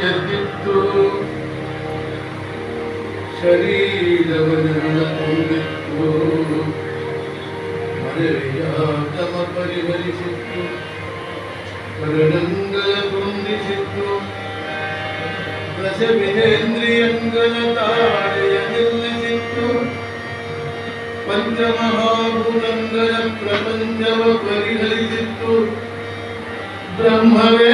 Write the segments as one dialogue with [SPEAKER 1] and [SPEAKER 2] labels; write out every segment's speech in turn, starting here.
[SPEAKER 1] ಎದ್ದಿತ್ತು ಶರೀರವನ್ನು ತುಂಬಿತ್ತು ಮರೆಯ ತಮ ಪರಿಹರಿಸಿತ್ತು ಕರುಣಂಗಳ ಕುಂದಿಸಿತ್ತು ದಶವಿಧೇಂದ್ರಿಯಂಗಳ ತಾಳೆಯ ನಿಲ್ಲಿಸಿತ್ತು ಪಂಚಮಹಾಭೂತಂಗಳ ಪ್ರಪಂಚವ ಪರಿಹರಿಸಿತ್ತು ಬ್ರಹ್ಮವೇ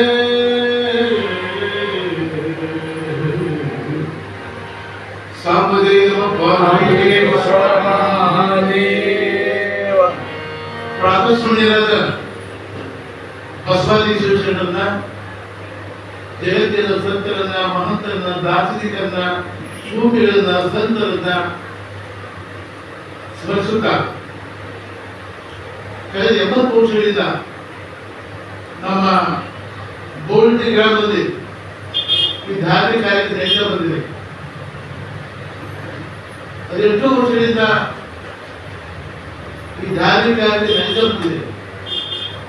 [SPEAKER 1] ಪ್ರಾತಃಸ್ಮರಣೀಯರಾದ ಬಸವಾದಿ ಶಿವಶರಣರನ್ನ ಜಗತ್ತಿನ ಸಂತರನ್ನ ಮಹಂತರನ್ನ ದಾರ್ಶನಿಕರನ್ನ ಸೂಫಿಗಳನ್ನ ಸಂತರನ್ನ ಸ್ಮರಿಸುತ್ತಾ ಕಳೆದ ಎಂಬತ್ತು ವರ್ಷಗಳಿಂದ ನಮ್ಮ ಬೋಲ್ಡಿ ಗ್ರಾಮದಲ್ಲಿ ಈ ಧಾರ್ಮಿಕ ಕಾರ್ಯಕ್ಕೆ ನಡೀತಾ ಬಂದಿದೆ. ಅದೆಷ್ಟೋ ವರ್ಷದಿಂದ ಈ ಧಾರ್ಮಿಕ ಕಾರ್ಯಕ್ರಮ ನಡೀತಾ ಬಂದಿದೆ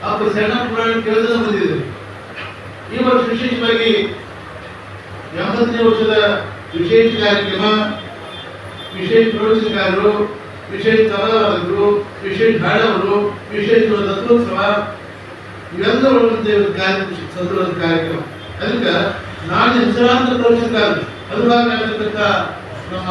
[SPEAKER 1] ಆ ಶರಣ ಪುರಾಣ ಕೇಳಿದ ಬಂದಿದೆ ಈ ವರ್ಷ ವಿಶೇಷವಾಗಿ ಎಂಬತ್ತನೇ ವರ್ಷದ ವಿಶೇಷ ಕಾರ್ಯಕ್ರಮ, ವಿಶೇಷ ಪ್ರವಚನಕಾರರು, ವಿಶೇಷ ಕಲಾವಿದರು ವಿಶೇಷ ಹಾಡವರು, ವಿಶೇಷ ರಥೋತ್ಸವ ಇವೆಲ್ಲ ಒಳಗೊಂಡ ಒಂದು ಕಾರ್ಯಕ್ರಮ ಸಂದರ್ಭದ ಕಾರ್ಯಕ್ರಮ. ಅದಕ್ಕೆ ನಾನು ಹೆಸರಾಂತ ಪ್ರವಚನಕಾರರು ಅನುಭವ ನಮ್ಮ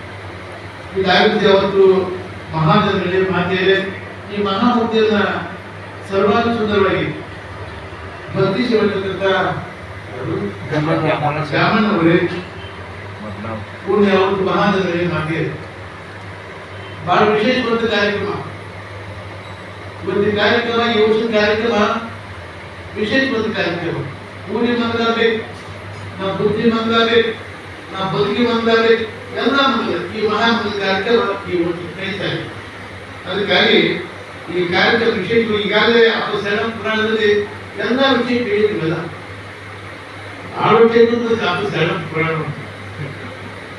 [SPEAKER 1] ಇದಾಗುತ್ತೆ ಅವತ್ತು ಮಹಾಜನರಲ್ಲಿ ಮಾತೆಯರೇ, ಈ ಮಹಾಮೂರ್ತಿಯನ್ನ ಸರ್ವಾಂಗ ಸುಂದರವಾಗಿ ಭಕ್ತಿ ಸೇವಕರ್ತಕ್ಕಂಥ ಬ್ರಾಹ್ಮಣವರೇ ಪೂರ್ಣ ಅವತ್ತು ಮಹಾಜನರಲ್ಲಿ ಮಾತೆಯರೇ ಬಹಳ ವಿಶೇಷವಾದ ಕಾರ್ಯಕ್ರಮ. ಇವತ್ತು ಈ ಕಾರ್ಯಕ್ರಮ, ಈ ವರ್ಷದ ಕಾರ್ಯಕ್ರಮ, ವಿಶೇಷವಾದ ಕಾರ್ಯಕ್ರಮ. ಪೂರ್ಣಿ ಮಂದಾಗಬೇಕು ನಮ್ಮ ಬುದ್ಧಿ ನಮ್ಮ ಬದುಕಿ ಬಂದರೆ ಎಲ್ಲ ಈ ಮಹಾ ಕಾರ್ಯಕ್ರಮ ಈ ಒಂದು ನಡೀತಾ ಅದಕ್ಕಾಗಿ ಈ ಕಾರ್ಯಕ್ರಮ ವಿಷಯಗಳು ಈಗಾಗಲೇ ಅದು ಸಣ್ಣ ಪುರಾಣದಲ್ಲಿ ಎಲ್ಲ ವಿಷಯ ಕೇಳಿದ್ವಲ್ಲ ಆರೋಗ್ಯ ಅಪ್ಪ ಸಣ್ಣ ಪುರಾಣ.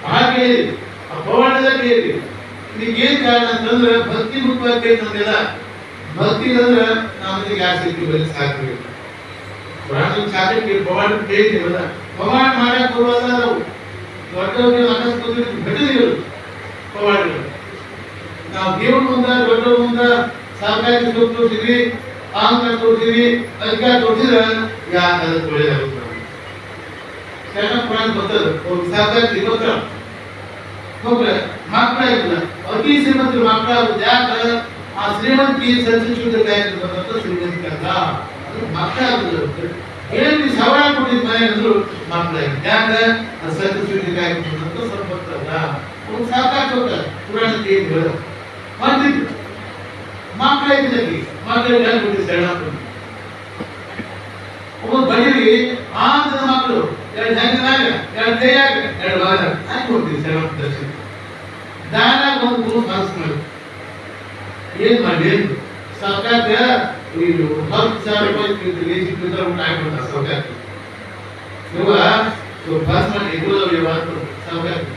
[SPEAKER 1] ಹಾಗೆ ಆ ಪವಾಡದಲ್ಲಿ ಇದಕ್ಕೆ ಏನು ಕಾರಣ ಅಂತಂದ್ರೆ ಭಕ್ತಿ ಮುಖವಾಗಿ ನಮ್ಗೆಲ್ಲ ಭಕ್ತಿ ಅಂದ್ರೆ ನಮಗೆ ಆಸಕ್ತಿ ಬರೀ ಸಾಕು ಪುರಾಣ ಸಾಕಕ್ಕೆ ಪವಾಡ ಕೇಳಿದ್ದೀವಲ್ಲ ಪವಾಡ ನಾವು ದೊಡ್ಡವರಿಗೆ ಅಕಸ್ಮಾತ್ ಘಟನೆಗಳು ಪವಾಡಗಳು ನಾವು ದೇವ್ರ ಮುಂದ ದೊಡ್ಡವ್ರ ಮುಂದ ಸಾಕಾಗಿ ಸುಖ ತೋರಿಸಿದ್ವಿ ಅಹಂಕಾರ ತೋರಿಸಿದ್ವಿ ಅಧಿಕಾರ ತೋರಿಸಿದ್ರೆ ಯಾಕಾದ್ರೆ ಒಳ್ಳೆಯದಾಗುತ್ತೆ ಶರಣ ಪುರಾಣ ಬರ್ತದೆ ಅವ್ರು ಸಾಕಾಗಿ ಗೊತ್ತರ ಹೋಗ್ರೆ ಮಕ್ಕಳಾಗಿಲ್ಲ ಅತಿ ಶ್ರೀಮಂತರು ಮಕ್ಕಳಾಗುದು ಯಾಕೆ ಆ ಶ್ರೀಮಂತಿ ಸಂಚಿಸುವುದಕ್ಕಾಗಿರ್ತಕ್ಕಂಥ ಶ್ರೀಮಂತ ಅಲ್ಲ ಅದು ಮಕ್ಕಳಾಗುದು ಏನು ನೀವು ಮನೆ ಅಂದ್ರು ಮಕ್ಕಳಾಗಿ ಯಾಕೆ ಅದು ಸರ್ಟಿಫಿಕೇಟ್ ಸಂಪತ್ತ ಸಂಪತ್ತಲ್ಲ ಅವ್ರು ಸಾಕಾಗಿ ಪುರಾಣಕ್ಕೆ ಪುರಾಣ ಹೇಳ ಬಂದಿದ್ರು ಮಕ್ಕಳಾಗಿದ್ದಕ್ಕೆ ಮಕ್ಕಳಿಗೆ ಹೇಳ್ಬಿಟ್ಟು ಶರಣ ಒಬ್ಬ ಬಡವಿ ಆ ಜನ ಮಕ್ಕಳು ಎರಡು ಜಂಗನಾಗ ಎರಡು ಕೈಯಾಗ ಎರಡು ವಾರ ಹಾಕಿ ಕೊಡ್ತೀವಿ ಶರಣ ದರ್ಶನ. ದಾನಾಗ ಒಂದು ಗುರು ಮಾಡಿ ಏನ್ ಮಾಡಿ? ಏನು? ಸರ್ಕಾರಕ್ಕೆ ಈ ಹತ್ತು ಸಾವಿರ ರೂಪಾಯಿ ಲೇಸಿ ಕಿಲೋಮೀಟರ್ ಊಟ ಹಾಕ್ಬಿಡ್ತಾರೆ ಸರ್ಕಾರಕ್ಕೆ ಇವ ಬಸ್ ಮಾಡಿ ಎದುರು ವ್ಯವಹಾರ ಸರ್ಕಾರಕ್ಕೆ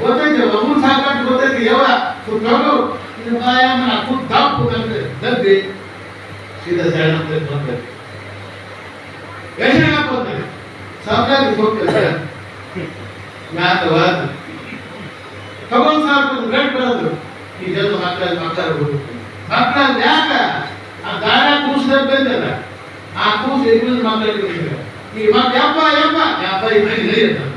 [SPEAKER 1] ಗೊತ್ತೈತೆ ಒಬ್ಬರು ಸಾಕಾಟ ಗೊತ್ತೈತಿ ಯಾವ ತಗೊಂಡು ವ್ಯಾಯಾಮ ಕೂತ್ ದಪ್ಪು ಕಂಡ್ರೆ ದಬ್ಬಿ ಸೀದಾ ಸೈಡ್ ಅಂತ ಬಂದ್ರೆ ಎಷ್ಟು ಹಾಕೋತಾರೆ ಸರ್ಕಾರಕ್ಕೆ ಹೋಗ್ತಾರೆ ಜ್ಞಾತವಾದ ತಗೊಂಡ್ ಸಾಕು ಗಂಟು ಬರೋದು ಈ ಜನ ಮಕ್ಕಳ ಮಕ್ಕಳ ಮಕ್ಕಳ ಯಾಕ? ಆ ದಾರ ಕೂಸಿದ ಬಂದಿಲ್ಲ. ಆ ಕೂಸು ಇಬ್ಬರು ಮಕ್ಕಳಿಗೆ ಈ ಮಕ್ಕ ಯಪ್ಪ ಯಪ್ಪ. ಯಪ್ಪ ಇಬ್ಬರಿಗೆ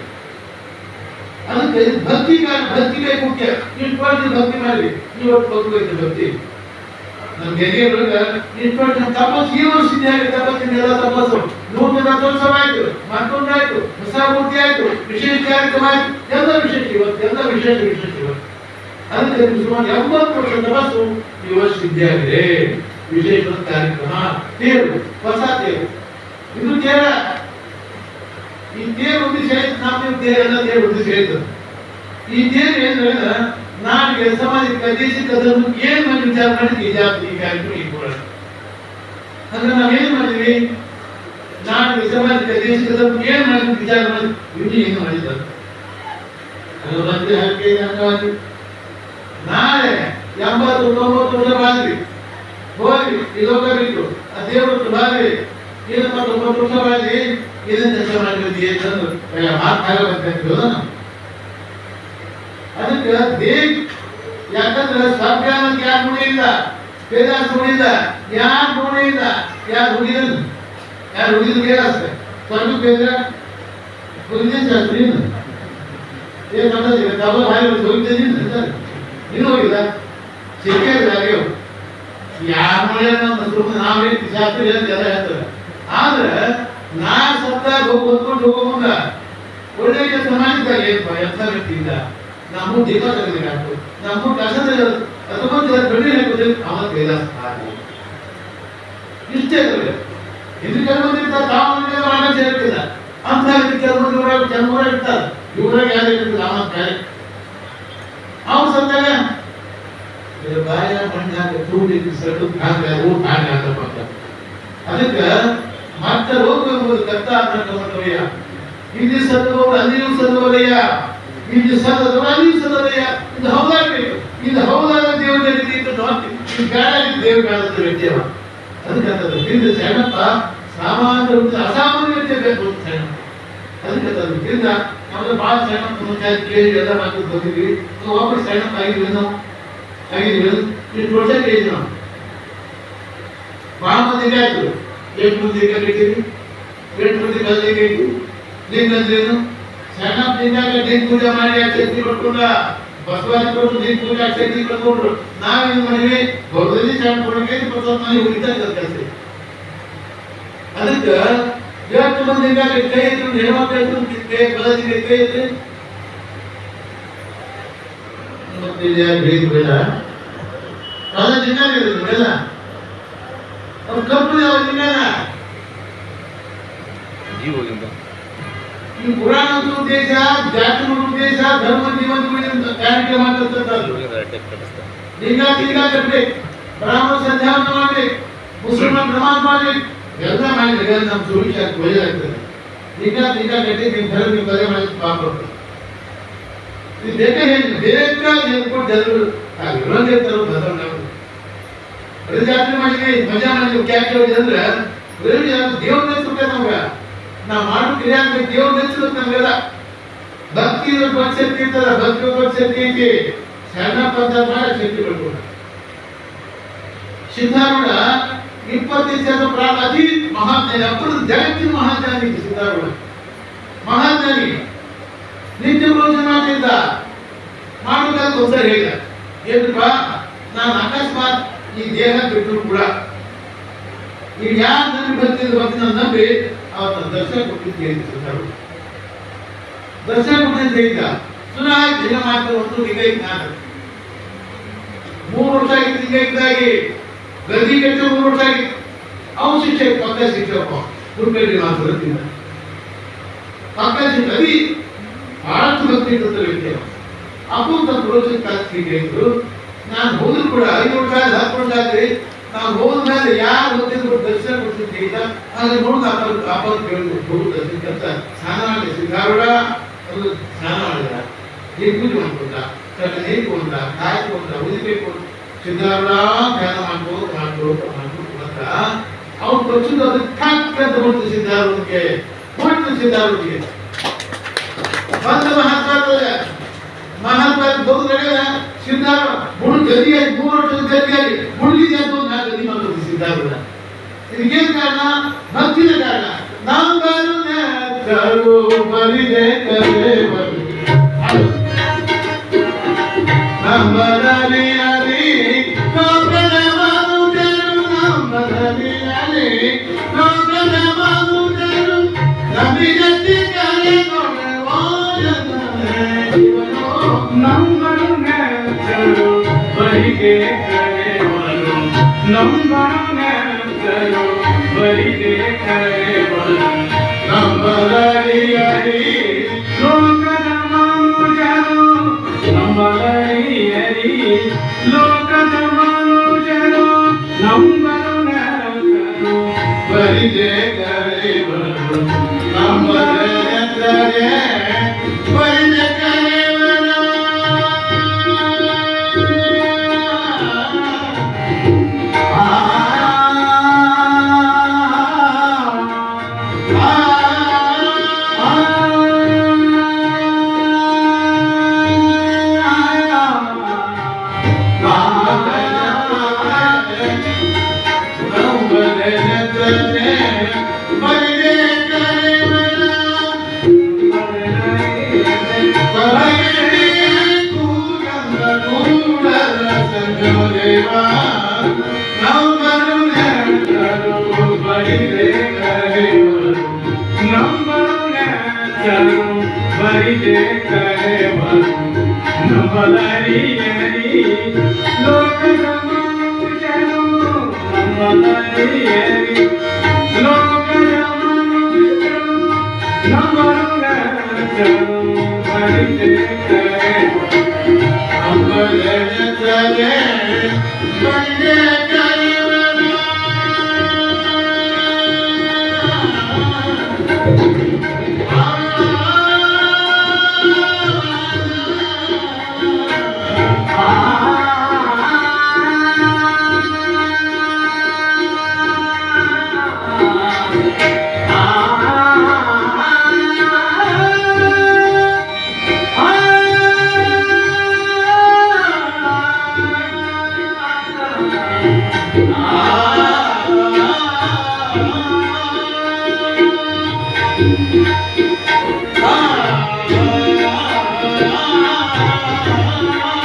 [SPEAKER 1] ಅದಕ್ಕೆ ಭಕ್ತಿ ಭಕ್ತಿ ಕೈ ಮುಖ್ಯ. ಇಷ್ಟು ಭಕ್ತಿ ಮಾಡಿ. ಇವತ್ತು ಹೋಗ್ಬೇಕು ಭಕ್ತಿ. ನಮ್ಮ ಗೆಳೆಯರೊಳಗ ಇಷ್ಟು ತಪಸ್ಸು, ಈ ವರ್ಷ ತಪಸ್ಸಿನ ಎಲ್ಲ ತಪಸ್ಸು. ನೂತನ ರಥೋತ್ಸವ ಆಯ್ತು. ಮತ್ತೊಂದಾಯ್ತು. ಹೊಸ ಮೂರ್ತಿ ಆಯ್ತು. ವಿಶೇಷ ಕಾರ್ಯಕ್ರಮ ಆಯ್ತು ಎಲ್ಲ ವಿಶೇಷ ಇವತ್ತು ಎಲ್ಲ ವಿಶೇಷ ವಿಶೇಷ ಅದಕ್ಕೆ ಸುಮಾರು ಎಂಬತ್ತು ವರ್ಷದ ಬಸ್ಸು ಈ ವರ್ಷ ಸಿದ್ಧಿಯಾಗಿದೆ ವಿಶೇಷ ಕಾರ್ಯಕ್ರಮ, ತೇರು, ಹೊಸ ತೇರು. ಇದು ತೇರ. ಈ ತೇರು ಒಂದು ಸೇರಿದ ನಮ್ಮ ತೇರು ಎಲ್ಲ ತೇರು ಒಂದು ಸೇರಿದ ಈ ತೇರು ಏನು ನಾಡಿಗೆ ಸಮಾಜಕ್ಕೆ, ದೇಶಕ್ಕೆ ಅದನ್ನು ಏನ್ ಮಾಡಿ ವಿಚಾರ ಮಾಡಿದ್ವಿ ಈ ಜಾತಿ, ಈ ಕಾರ್ಯಕ್ರಮ, ಈ ಕೂಡ ಅಂದ್ರೆ ನಾವು ಏನ್ ಮಾಡಿದ್ವಿ? ನಾಡಿಗೆ, ಸಮಾಜಕ್ಕೆ, ದೇಶಕ್ಕೆ ಅದನ್ನು ಏನ್ ಮಾಡಿ ವಿಚಾರ ಮಾಡಿ ಇದು ಏನು ಮಾಡಿದ್ದಾರೆ ಅದು ಬಂದು ಹಾಕಿ ನಾಳೆ ಎಂಬತ್ತು, ತೊಂಬತ್ತು ವರ್ಷ ಬಾದ್ರಿ ಹೋಗಿ ಈ ಲೋಕ ಬಿಟ್ಟು. ಆ ದೇವರು ಬಾದ್ರಿ ಏನಪ್ಪ ತೊಂಬತ್ತು ವರ್ಷ ಬಾದ್ರಿ ಇದನ್ನ ಕೆಲಸ ಮಾಡಿದ್ವಿ ಅಂತಂದು ಮಾತಾಡಬೇಕಂತ ಅದಕ್ಕೆ ದೇವ್ ಯಾಕಂದ್ರೆ ಸ್ವಜ್ಞಾನಕ್ಕೆ ಯಾರು ಹುಡಿಯಿಲ್ಲ ವೇದಾಂತ ಹುಡಿಯಿಲ್ಲ ಯಾರು ಹುಡಿಯಿಲ್ಲ ಯಾರು ಹುಡಿದನು ಯಾರು ಹುಡಿದ್ರು ವೇದಾಂತ ಸ್ವರ್ಗಕ್ಕೆ ಬೇದ್ರ ಹುಡಿದ ಶಾಸ್ತ್ರಿ ಏನ್ ಮಾಡೋದು ತಾವು ಹಾಗೆ ಹೋಗಿದ್ದೀನಿ ನೀನು. ಹೋಗಿಲ್ಲ ಸಿಕ್ಕೇ ಆಗ್ಯವು ಯಾರ ಮಳೆ ನಾವೇ ಶಾಸ್ತ್ರಿ ಅಂತ ಎಲ್ಲ ಹೇಳ್ತಾರೆ? ಆದ್ರೆ ನಾ ಸತ್ತಾಗ ಹೋಗಿ ಹೊತ್ಕೊಂಡು ಹೋಗೋ ಮುಂದ ಒಳ್ಳೆ ಕೆಲಸ ಮಾಡಿದ್ದಾಗ ಏನಪ್ಪ ಎಂಥ ವ್ಯಕ್ತಿ ಇಲ್ಲ ನಮ್ಮ ದೀಪ ತೆಗೆದಿರಾಕು ನಮ್ಮ ಕಸದ ಅಥವಾ ಬೆಳ್ಳಿ ಹಾಕೋದ್ರೆ ಅವನ ಕೈಲಾಸ ಆಗಲಿ. ಇಷ್ಟೇ ಇದ್ರೆ ಇದು ಸೇರ್ತಿಲ್ಲ ಅಂತ ಇರ್ತಾರೆ. ಇವರಾಗ ಯಾರು ಕಾಯಿ ಇದು ಬಾಯ ಮಣ್ಣಾಗ ತೂಡಿ ಸಟ್ಟು ಹಾಗ ಭಾಗ ಅಂತ ಹಾಕಪ್ಪ ಅದಕ್ಕೆ ಮತ್ತೆ ರೋಗ ಎಂಬುದು ಕತ್ತ ಅನ್ನಕಮಯ್ಯ ಇಲ್ಲಿ ಸತ್ತವರು ಅಲ್ಲಿಯೂ ಸತ್ತವರಯ್ಯ ಇಲ್ಲಿ ಸತ್ತವರು ಅಲ್ಲಿಯೂ ಸತ್ತವರಯ್ಯ ಇದು ಹೌದಾಗಬೇಕು. ಇದು ಹೌದಾದ ದೇವರ ರೀತಿ ಇದು ನೋಡ್ತೀವಿ ಇದು ದೇವ್ರು ಕಾಣುತ್ತೆ ವ್ಯಕ್ತಿಯವ. ಅದಕ್ಕೆ ಅಂತದ್ದು ಹಿಂದೆ ಸಣ್ಣಪ್ಪ ಸಾಮಾನ್ಯ ಅಸಾಮಾನ್ಯ ವ್ಯಕ್ತಿ ಬೇಕು ಅಂತ ಸಣ್ಣಪ್ಪ ಅದಕ್ಕೆ ಅದು ಹಿಂದ ನಮ್ದು ಭಾಳ ಸಣ್ಣಪ್ಪ ಪಂಚಾಯತ್ ಕೇಳಿ ಎಲ್ಲ ಹಾಕಿ ಬಂದಿದ್ವಿ. ಒಬ್ಬರು ಅಪ್ ಆಗಿದ್ವಿ ನಾವು ಆಗಿದ್ವಿ ಇಷ್ಟು ವರ್ಷ ಕೇಳಿ ನಾವು ಭಾಳ ಮಂದಿಗೆ ಆಯ್ತು. ಎಷ್ಟು ಮಂದಿ ಕಲಿತೀವಿ ಎಷ್ಟು ಮಂದಿ ಕಲ್ಲಿ ಇಟ್ಟು ಲಿಂಗ ಅಂದ್ರೇನು ಲಿಂಗಾಗ ಲಿಂಗ ಪೂಜೆ ಮಾಡಿ ಆ ಶಕ್ತಿ ಪಡ್ಕೊಂಡ ಬಸವಾದಿ ಕೊಟ್ಟು ಲಿಂಗ ಪೂಜೆ ಆ ಶಕ್ತಿ ಪಡ್ಕೊಂಡ್ರು ನಾವೇನು ಮಾಡಿವಿ ಗೌರವದಲ್ಲಿ ಸೈನ್ ಕೊಡಕ್ಕೆ ಬಸವ ಮನೆ ಉಳಿತಾ ಕೆಲಸ ಅದಕ್ಕೆ ಎಷ್ಟು ಮಂದಿ ಲಿಂಗಾಗ ಕೈ ಎತ್ತು ಹೆಣ್ಮಕ್ಳು ಎತ್ತು ಕೈ ಬಲದಿಗೆ ಕೈ ಎತ್ತು ಮತ್ತೆ ಇಲ್ಲಿ ಯಾರು ಹೇಳಿದ್ರು ಬೇಡ ಕಾಲ ಲಿಂಗಾಗ ಇರೋದು ಬೇಡ ಅವ್ರು ಕಪ್ಪು ಯಾವ ಲಿಂಗಾನ
[SPEAKER 2] ಜೀವದಿಂದ
[SPEAKER 1] ಈ ಪುರಾಣದ ಉದ್ದೇಶ ಜಾತಿಗಳ ಉದ್ದೇಶ ಧರ್ಮ ಜೀವನ ಕಾರ್ಯಕ್ರಮ ಮಾಡ್ತಿರ್ತಾರೆ
[SPEAKER 2] ಜೀವದಿಂದ ಅಟ್ಯಾಕ್ ಕಟ್ಟಿಸ್ತಾರೆ
[SPEAKER 1] ಲಿಂಗ ಲಿಂಗ ಕಟ್ಬೇಕು ಬ್ರಾಹ್ಮಣ ಸಂಧ್ಯಾವನ ಮಾಡ್ಬೇಕು ಮುಸಲ್ಮಾನ ನಮಾಜ್ ಮಾಡ್ಬೇಕು ಎಲ್ಲ ಮಾಡಿದ್ರೆ ನಮ್ಮ ಸುಭಿಕ್ಷ ಒಳ್ಳೆಯಾಗ್ತದೆ ನಿಜ ನಿಜ ಕಟ್ಟಿ ನಿಮ್ಮ ಧರ್ಮ ನಿಮ್ಮ ಬಗೆ ಮಾಡಿ ಪಾಪ. ಇದು ಬೇಕೇ ಹೇಳಿ ಹೇಳ್ಕೊಂಡು ಜನರು ನಾವು. ಜಾತ್ರೆ ಮಾಡಿದ್ವಿ ಮಜಾ ಮಾಡಿದ್ವಿ ಹೇಳಿದ್ವಿ ಅಂದ್ರೆ ಬರೀ ದೇವ್ರ ನೆಚ್ಚುತ್ತೆ ನಮ್ಗೆ. ನಾವು ಮಾಡೋ ಕ್ರಿಯಾಕ್ಕೆ ದೇವ್ರ ನೆಚ್ಚುತ್ತೆ ನಮ್ಗೆಲ್ಲ. ಭಕ್ತಿ ಶಕ್ತಿ ಇರ್ತದ, ಭಕ್ತಿ ಶಕ್ತಿ ಐತಿ. ಸಣ್ಣ ಪಂಚ ಮಾಡಿ ಶಕ್ತಿ ಪಡ್ಕೊಂಡ ಸಿದ್ಧಾರೂಢ ಇಪ್ಪತ್ತೈದು ಜನ ಪ್ರಾಣ ಅತಿ ಮಹಾಜ್ಞಾನಿ ಅಪ್ಪನ ಜಗತ್ತಿ ಮಹಾಜ್ಞಾನಿ ಸಿದ್ಧಾರೂಢ ಮಹಾಜ್ಞಾನಿ ನಿತ್ಯ ಭೋಜನದಿಂದ ಮಾಡಬೇಕಾದ ಒಂದ್ಸರಿ ಹೇಳಿದ. ಏನಪ್ಪ? ನಾನು ಅಕಸ್ಮಾತ್ ಈ ದೇಹ ಬಿಟ್ಟರು ಕೂಡ ಈಗ ಯಾರು ನನಗೆ ಬರ್ತಿದ್ರು ಅಂತ ನಾನು ನಂಬಿ ಅವತ್ತ ದರ್ಶನ ಕೊಟ್ಟಿದ್ದು ಹೇಳಿದ ಸಿದ್ಧಾರೂಢ ದರ್ಶನ ಕೊಟ್ಟಿದ್ದು ಹೇಳಿದ. ದಿನ ಮಾತ್ರ ಒಂದು ವಿವೇಕ ಮೂರು ವರ್ಷ ಆಗಿತ್ತು ಲಿಂಗೈಕ್ದಾಗಿ ಗದಿ ಕಟ್ಟ ಮೂರು ವರ್ಷ ಆಗಿತ್ತು ಅವನು ಶಿಕ್ಷೆ ಪಕ್ಕ ಶಿಕ್ಷಕ ಕುರುಪೇರಿ ಮಾತ್ರ ಅಂತಿದ್ದ ಪಕ್ಕ ಶಿಕ್ಷೆ, ಅದಿ ಬಹಳಷ್ಟು ಭಕ್ತಿ ಅಂತ ವ್ಯಕ್ತಿ ಇದ್ರು ನಾನು ಹೋದ್ರು ಕೂಡ ಐದು ವರ್ಷ ಆದ್ರೆ ಹತ್ತು ವರ್ಷ ನಾನು ಹೋದ ಮೇಲೆ ಯಾರು ಗೊತ್ತಿದ್ರು ದರ್ಶನ ಕೊಡ್ತೀನಿ ಅಂತ ಅಲ್ಲಿ ನೋಡಿದ ಅಪ್ಪ ಅಪ್ಪ ಕೇಳಿದ್ರು ಹೋಗು ದರ್ಶನ ಅಂತ ಸ್ನಾನ ಮಾಡಿ ಸಿದ್ಧಾರೂಢ? ಅದು ಸ್ನಾನ ಮಾಡಿದ. ಏನು ಪೂಜೆ ಮಾಡ್ಕೊಂಡ? ಸ್ವಲ್ಪ ನೀರು ಕೊಂಡ ಕಾಯಿ ಕೊಂಡ ಉದಿಬೇಕು ಸಿದ್ಧಾರೂಢ ಧ್ಯಾನ ಮಾಡ್ಬೋದು ಮಾಡ್ಬೋದು ಮಾಡ್ಬೋದು ಅಂತ ಅವ್ರು ಪ್ರಚುರ ಅದಕ್ಕೆ ಠಾಕ್ ಅಂತ ಬಂತು ಸಿದ್ಧಾರೂಢಕ್ಕೆ ಬಂತು ಸಿದ್ಧಾರೂಢಕ್ಕೆ ಬಂದ ಮಹಾತ್ಮ ಮಹಾತ್ಮ ಬಹುದೊಡ್ಡ ಸಿದ್ಧಾರ ಮುಳು ಗದಿಯಾಗಿ ಮೂರು ವರ್ಷದ ಗದಿಯಾಗಿ ಮುಳುಗಿದೆ ಅಂತ ನಾಲ್ಕು ಗದಿ ಮಾಡ್ಕೊಂಡು ಸಿದ್ಧಾರೂಢ ಇದಕ್ಕೇನು ಕಾರಣ ಭಕ್ತಿನ ಕಾರಣ ನಾವು ಬಲಿದೆ ಕರೆ
[SPEAKER 3] ಬರಿಗೆ ಕರೆವರು ನಮ್ಮನು ನೆಚ್ಚರು ಬರಿಗೆ ಕರೆವರು
[SPEAKER 1] ನಂಬಲರಿಯರಿ
[SPEAKER 3] ಲೋಕದ ಮನುಜರು ನಂಬಲರಿಯರಿ ಲೋಕದ ಮನುಜರು ನಂಬಲು ನೆಚ್ಚರು
[SPEAKER 1] ಬರಿದೆ ಕರೆವರು ನಂಬಲರೆ ಬರಿದೆ মলারি
[SPEAKER 3] হরি লোক রমাও যেন মলারি হরি লোক রমাও যেন নমরুনা যেন হরি করে আমলে চলে ಬರಿದೆ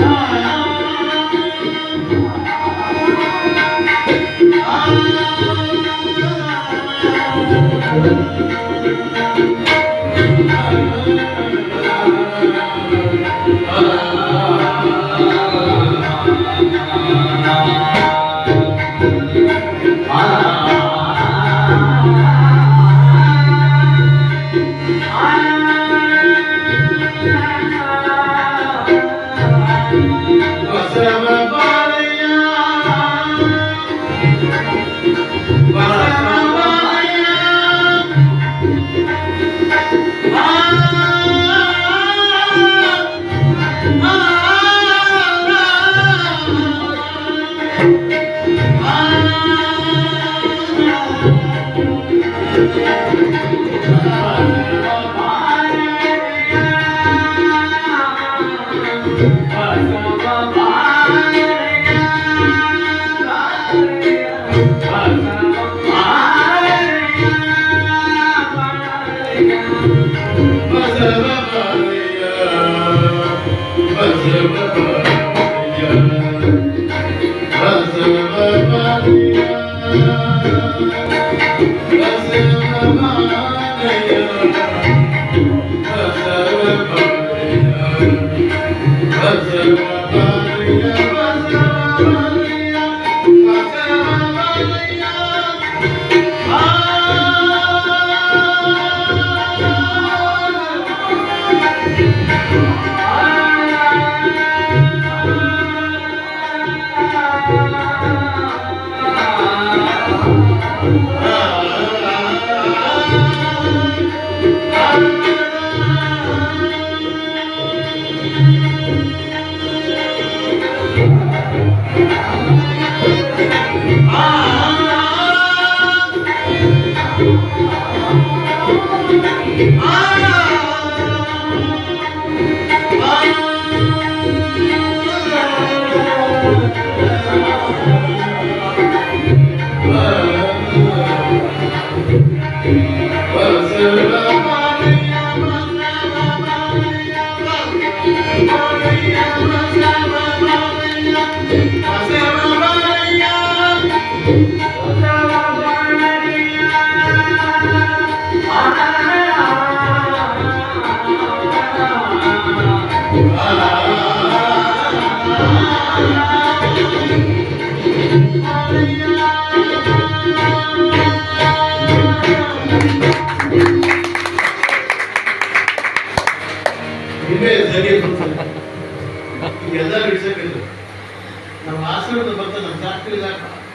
[SPEAKER 1] no, no.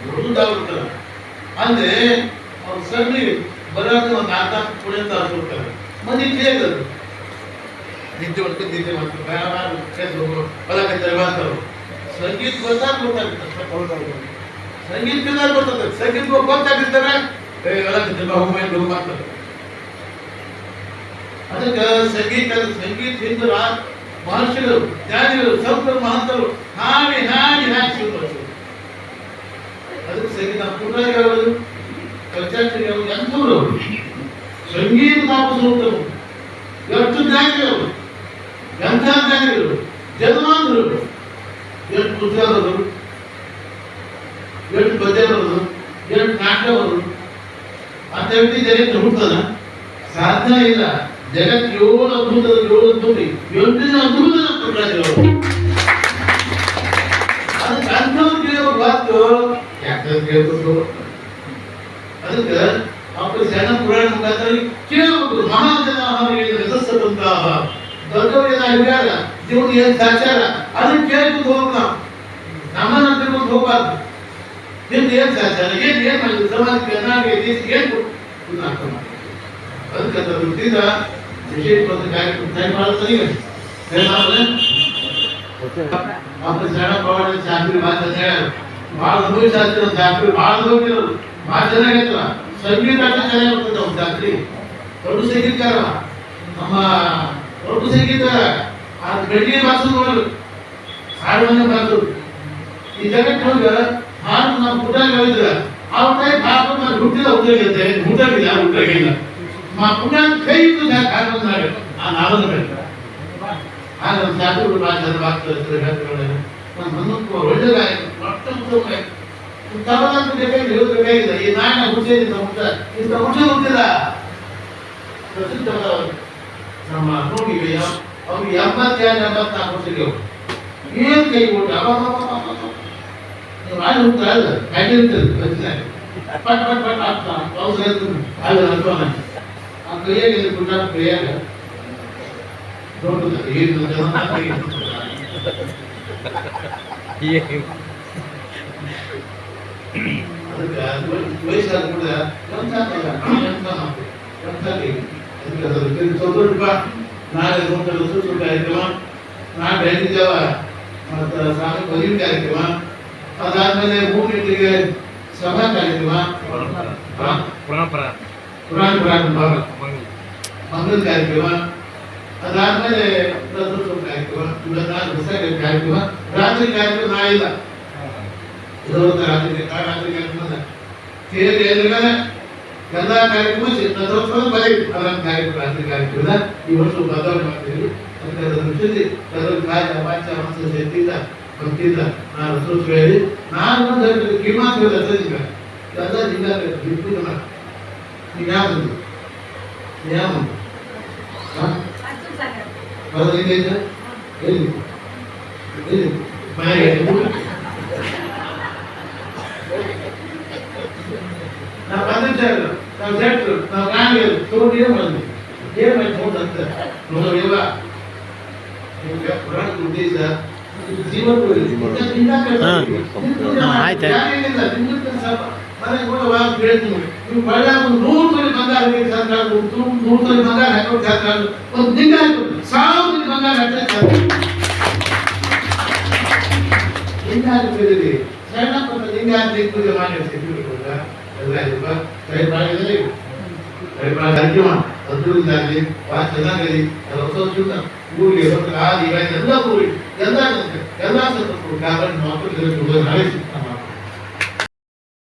[SPEAKER 1] ದೊಡ್ಡದಾಗ್ಬಿಡ್ತಾರೆ ಅಂದ್ರೆ ಅವ್ರ ಸಗಣಿ ಬರೋದು ಒಂದು ನಾಲ್ಕು ಪುಣೆ ಅಂತ ಹಾಕ್ಬಿಡ್ತಾರೆ ಮಂದಿ ಕೇಳಿದ್ರು ನಿದ್ದೆ ಮಾಡ್ಕೊಂಡು ನಿದ್ದೆ ಮಾಡ್ತಾರೆ. ಬೇಡ ಕೇಳಿದ್ರು ಸಂಗೀತ ಗೊತ್ತಾಗ ಗೊತ್ತಾಗುತ್ತೆ. ಸಂಗೀತ ಸಂಗೀತ ಗೊತ್ತಾಗಿರ್ತಾರೆ ಅದಕ್ಕೆ ಸಂಗೀತ ಸಂಗೀತ ಹಿಂದೂ ಹಿಂದರ ಮಹರ್ಷಿಗಳು, ಜ್ಞಾನಿಗಳು ಸಂತರು ಮಹಂತರು ಹಾಡಿ ಹಾಡಿ ಹಾಕಿ ಅದಕ್ಕೆ ಸಂಗೀತ ಪುಣ್ಯಾಗ ಯಾವುದು ಕಲ್ಚಾಚಾರ್ಯ ಯಾವುದು ಸಂಗೀತ ನಾವು ಸೋತರು. ಎಷ್ಟು ಜ್ಞಾನಿಗಳು ಎಂಥ ಜ್ಞಾನಿಗಳು ಜನ್ಮಾಂಧರು ಎಷ್ಟು ಕುಸಿಯಾದರು ಎಷ್ಟು ಬಜಾರದು ಎಷ್ಟು ನಾಟ್ಯವರು ಅಂತ ಹೇಳಿ ಜನಕ್ಕೆ ಹುಡ್ತದ ಸಾಧನ ಇಲ್ಲ. ಜಗತ್ತು ಏಳು ಅದ್ಭುತ ಏಳು ಅದ್ಭುತ ಎಂಟನೇ ಅದ್ಭುತ ಪ್ರಕಾಶಗಳು. ಅದಕ್ಕೆ ಅಂಥವ್ರು ಕೇಳೋ ಮಾತು ಯಾಕೆ ಕೇಳ್ಬೇಕು ಅದಕ್ಕೆ ಅವರು ಸಣ್ಣ ಪುರಾಣ ಮುಖಾಂತರ ಕೇಳಬೇಕು ಮಹಾಜನ ಅವರಿಗೆ ಯಶಸ್ಸಂತಹ ದೊಡ್ಡವರಿನ ಅಧಿಕಾರ ಜೀವನ ಏನ್ ಸಾಚಾರ ಅದನ್ನ ಕೇಳ್ಕೊಂಡು ಹೋಗ್ಬೇಕು ನಾವು ನಮ್ಮನ್ನ ತಿಳ್ಕೊಂಡು ಹೋಗ್ಬಾರ್ದು. ನಿಮ್ದು ಏನ್ ಸಾಚಾರ ಏನ್ ಏನ್ ಅದಕ್ಕೆ ಅದರ ವೃತ್ತಿಯಿಂದ विशेष ಮತ್ತೆ ಶರಣ ಪ್ರವಾಣ ಶಾಸ್ತ್ರಿ ಮಾತು ಅಂತ ಹೇಳಿ ಭಾಳ ದೂರ ಶಾಸ್ತ್ರಿ ಶಾಸ್ತ್ರಿ ಭಾಳ ದೂರ ಇರೋರು ಭಾಳ ಚೆನ್ನಾಗೈತಲ್ಲ ಸಂಗೀತ ಅಂತ ಚೆನ್ನಾಗಿ ಬರ್ತದೆ ಅವ್ರ ಶಾಸ್ತ್ರಿ ದೊಡ್ಡ ಸಂಗೀತಕಾರ ನಮ್ಮ ದೊಡ್ಡ ಸಂಗೀತ ಆ ಗಂಡಿಗೆ ಬಾರಿಸೋದು ಅವರು ಈ ಜಗತ್ತು ಹೋಗ ಭಾರತ ನಮ್ಮ ಹುಟ್ಟಿದ ಉದ್ಯೋಗ ಹುಟ್ಟಾಗಿಲ್ಲ ಹುಟ್ಟಾಗಿಲ್ಲ ಉದ್ಯೋಗಿಲ್ಲ ಮಾ ಪುಣ್ಯ ಕೈ ಇದ್ದು ಯಾಕೆ ಹಾಕೊಂಡಾಗ ಆ ನಾವನ್ನ ಬೇಕು ಆಗ ನಮ್ಮ ಶಾಸ್ತ್ರಗಳು ಭಾಷೆ ಆಗ್ತದೆ ನಮ್ಮ ಮನಸ್ಸು ಒಳ್ಳೆದಾಯ ಒಟ್ಟು ತವರಂತ ಬೇಕಾಗಿಲ್ಲ ಇವ್ರು ಬೇಕಾಗಿಲ್ಲ ಈ ನಾಯನ ಹುಟ್ಟಿದ ಹುಟ್ಟ ಇಂಥ ಹುಟ್ಟಿದ ಹುಟ್ಟಿಲ್ಲ ಪ್ರಸಿದ್ಧವಾದವರು ನಮ್ಮ ನೋಡಿ ಅವ್ರಿಗೆ ಎಂಬತ್ತೆರಡು ಎಂಬತ್ನಾಲ್ಕು ವರ್ಷಕ್ಕೆ ಏನ್ ಕೈ ಕೊಟ್ಟು ನೀವು ಮಾಡಿ ಹೋಗ್ತಾ ಇಲ್ಲ ಕೈಲಿ ಇರ್ತದೆ ಬಸ್ಸಿನಾಗ ಪಟ್ ಪಟ್ ಪಟ್ ಆಗ್ತಾ ಅವ್ರು ಹೇಳ್ತೀನಿ ಅಲ್ಲ ಅನ್ಕೋಣ ಆ ಕೈಯಾಗ ಇಲ್ಲಿ ಕೊಟ್ಟ ಕೈಯಾಗ ದೊಡ್ಡದು ಏನು ಜನ ಅದಕ್ಕೆ ಅದು ವಯಸ್ಸಾದ ಕೂಡ ಎಂತಾಗಲ್ಲ ಎಂತ ಮಾಡ್ಬೇಕು ಎಂತಾಗಿ ಅದಕ್ಕೆ ಅದಕ್ಕೆ ಸ್ವಲ್ಪ ನಾಳೆ ಒಂದು ಸುಟ್ಟು ಕಾರ್ಯಕ್ರಮ ನಾಳೆ ಬೆಳಗಿದ್ದೇವ ಮತ್ತು ಸ್ವಾಮಿ ಮದುವೆ ಕಾರ್ಯಕ್ರಮ ಅದಾದ್ಮೇಲೆ ಮೂಮೆಂಟಿಗೆ ಸಭಾ ಕಾರ್ಯಕ್ರಮ
[SPEAKER 2] ಪರಂಪರಾ
[SPEAKER 1] ಪುರಾಣ ಪುರಾಣ ಮಂಗಲ ಕಾರ್ಯಕ್ರಮ, ಅದಾದ್ಮೇಲೆ ರಥೋತ್ಸವ ಕಾರ್ಯಕ್ರಮ ಇವತ್ತು ಹೊಸ ಕಾರ್ಯಕ್ರಮ, ರಾತ್ರಿ ಕಾರ್ಯಕ್ರಮ ಇಲ್ಲ ಇದೊಂದು ರಾತ್ರಿ ರಾತ್ರಿ ಕಾರ್ಯಕ್ರಮ ಸೇರಿ ಎದುರುಗಡೆ ಎಲ್ಲ ಕಾರ್ಯಕ್ರಮ ರಥೋತ್ಸವ ಬರೀ ಅದರ ಕಾರ್ಯಕ್ರಮ, ರಾತ್ರಿ ಕಾರ್ಯಕ್ರಮದ ಈ ವರ್ಷ ಬದಲಾವಣೆ ಮಾಡ್ತೀವಿ ಅದಕ್ಕೆ ಅದರ ದೃಷ್ಟಿಯಲ್ಲಿ ಅದರ ಕಾಯ ವಾಚ ಮನಸ್ಸು ಶಕ್ತಿಯಿಂದ, ಭಕ್ತಿಯಿಂದ ನಾನು ರಥೋತ್ಸವ ಹೇಳಿ, ನಾನು ಕಿಮಾತ್ ಎಲ್ಲ ಬಿಟ್ಟು ನೀವು ಯಾವುದು ಯಾವುದು ಬರೋದು ಎಲ್ಲಿ ಇದೆ? ಎಲ್ಲಿ ಎಲ್ಲಿ ಮನೆಗೆ ನಾವು ಬಂದಿದ್ದೇವೆ ನಾವು ಸೆಟ್ರು ನಾವು ಕಾಣಿಗಳು ತಗೊಂಡು ಏನು ಬಂದ್ವಿ ಏನು ಮಾಡಿ ನೋಡ್ ಅಂತ ನೋಡೋದಿಲ್ಲ ಪುರಾಣ ಉದ್ದೇಶ ಜೀವನ
[SPEAKER 4] ಹಾ, ಆಯ್ತು, ಆಯ್ತು.
[SPEAKER 1] ಮನೆ ಕೂಡ ವಾ ಹೇಳ್ತೀನಿ ನೀವು ಬಳ್ಳ ಒಂದು ನೂರು ತೊಲಿ ಬಂಗಾರ ಬೇಕು ಸರ್ಕಾರ ಒಂದು ನೂರು ತೊಲಿ ಬಂಗಾರ ಹಾಕೋದು ಸರ್ಕಾರ ಒಂದು ಲಿಂಗ ಹಾಕೋದು ಸಾವಿರ ತೊಲಿ ಬಂಗಾರ ಹಾಕಿದ್ರೆ ಸರ್ಕಾರ ಲಿಂಗ ಹಾಕಿದ್ದೀರಿ ಸಣ್ಣ ಪುಟ್ಟ ಲಿಂಗ ಹಾಕಿ ಪೂಜೆ ಮಾಡಿ ಸಿಕ್ಕಿಬಿಟ್ಟ ಎಲ್ಲ ಇರುವ ಕೈ ಮಾಡಿದಲ್ಲಿ ಕೈ ಮಾಡಿ ಕಾರ್ಯಕ್ರಮ ಅದ್ಭುತವಾಗಿ ಭಾಳ ಚೆನ್ನಾಗಲಿ ಅದು ಹೊಸ ವರ್ಷದ ಊರಿಗೆ ಹೊಸ ಆದಿ ಇವಾಗ ಎಲ್ಲ ಊರಿಗೆ ಎಲ್ಲ ಎಲ್ಲ ಸ್ವಲ್ಪ ಕಾರಣ ಮಕ್ಕಳು ನಾಳೆ ಸಿಗ್ತಾವ